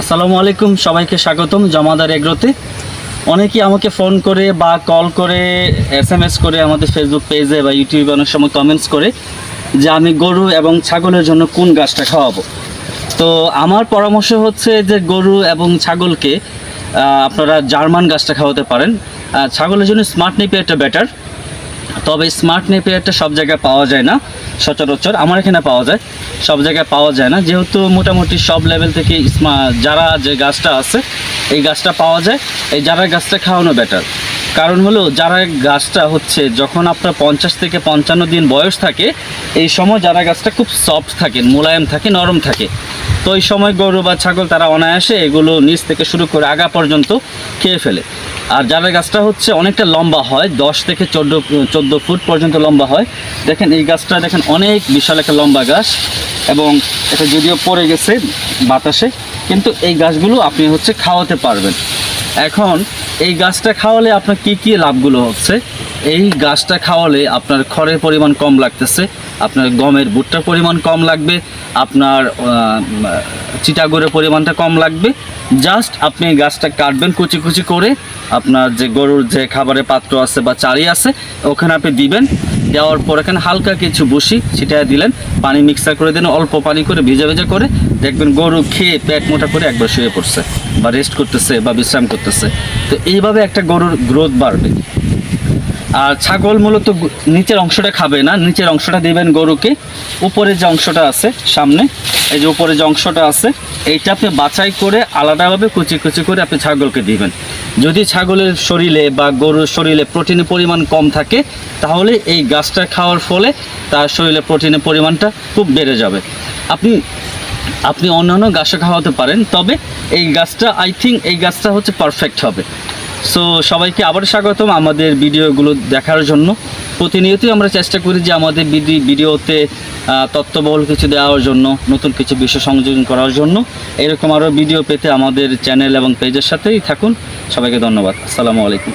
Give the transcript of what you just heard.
আসসালামু আলাইকুম, সবাইকে স্বাগতম জমাদার এগ্রোতে। অনেকেই আমাকে ফোন করে বা কল করে এস এম এস করে আমাদের ফেসবুক পেজে বা ইউটিউবে অনেক সময় কমেন্টস করে যে আমি গরু এবং ছাগলের জন্য কোন গাছটা খাওয়াবো। তো আমার পরামর্শ হচ্ছে যে গরু এবং ছাগলকে আপনারা জার্মান গাছটা খাওয়াতে পারেন। ছাগলের জন্য স্মার্ট নেপিয়ারটা বেটার তবে স্মার্ট নেপিয়ারটা সব জায়গায় পাওয়া যায় না, সচরাচর আমার এখানে পাওয়া যায়, সব জায়গায় পাওয়া যায় না। যেহেতু মোটামুটি সব লেভেল থেকে যারা যে গাছটা আছে, এই গাছটা পাওয়া যায়, এই যারা গাছটা খাওয়ানো বেটার কারণ হলো, যারা গাছটা হচ্ছে, যখন আপনার পঞ্চাশ থেকে পঞ্চান্ন দিন বয়স থাকে, এই সময় যারা গাছটা খুব সফট থাকে, মোলায়েম থাকে, নরম থাকে, তো এই সময় গরু বা ছাগল তারা অনায়াসে এগুলো নিচ থেকে শুরু করে আগা পর্যন্ত খেয়ে ফেলে। আর যারা গাছটা হচ্ছে অনেকটা লম্বা হয়, দশ থেকে চোদ্দ চোদ্দ ফুট পর্যন্ত লম্বা হয়, দেখেন এই গাছটা দেখেন অনেক বিশাল একটা লম্বা গাছ এবং এটা যদিও পড়ে গেছে বাতাসে, কিন্তু এই গাছগুলো আপনি হচ্ছে খাওয়াতে পারবেন। এখন এই গাছটা খাওয়ালে আপনার কি কি লাভগুলো হচ্ছে? এই গাছটা খাওয়ালে আপনার খড়ের পরিমাণ কম লাগতেছে আপনার গমের ভুট্টার পরিমাণ কম লাগবে আপনার আহ, চিটাগুড়ের পরিমাণটা কম লাগবে। জাস্ট আপনি গাছটা কাটবেন কুচি কুচি করে আপনার যে গরুর যে খাবারের পাত্র আছে বা চারি আছে ওখানে আপনি দিবেন দেওয়ার পর এখানে হালকা কিছু বসি সেটা দিলেন পানি মিক্সার করে দিন অল্প পানি করে ভেজা ভেজা করে দেখবেন গরু খেয়ে পেট মোটা করে একবার শুয়ে পড়ছে বা রেস্ট করতেছে বা বিশ্রাম করতেছে। তো এইভাবে একটা গরুর গ্রোথ বাড়বে। আর ছাগল মূলত নিচের অংশটা খাবে না, নিচের অংশটা দিবেন গরুকে। উপরে যে অংশটা আছে, সামনে, এই যে উপরে যে অংশটা আছে, এইটা আপনি বাছাই করে আলাদাভাবে কুচি কুচি করে আপনি ছাগলকে দিবেন। যদি ছাগলের শরীরে বা গরুর শরীরে প্রোটিনের পরিমাণ কম থাকে, তাহলে এই গাছটা খাওয়ার ফলে তার শরীরে প্রোটিনের পরিমাণটা খুব বেড়ে যাবে। আপনি আপনি অন্যান্য গাছও খাওয়াতে পারেন, তবে এই গাছটা আই থিঙ্ক এই গাছটা হচ্ছে পারফেক্ট হবে। সো সবাইকে আবার স্বাগতম আমাদের ভিডিওগুলো দেখার জন্য। প্রতিনিয়তই আমরা চেষ্টা করি যে আমাদের ভিডি- ভিডিওতে তত্ত্ববহুল কিছু দেওয়ার জন্য, নতুন কিছু বিষয় সংযোজন করার জন্য। এরকম আরও ভিডিও পেতে আমাদের চ্যানেল এবং পেজের সাথেই থাকুন। সবাইকে ধন্যবাদ। আসসালামু আলাইকুম।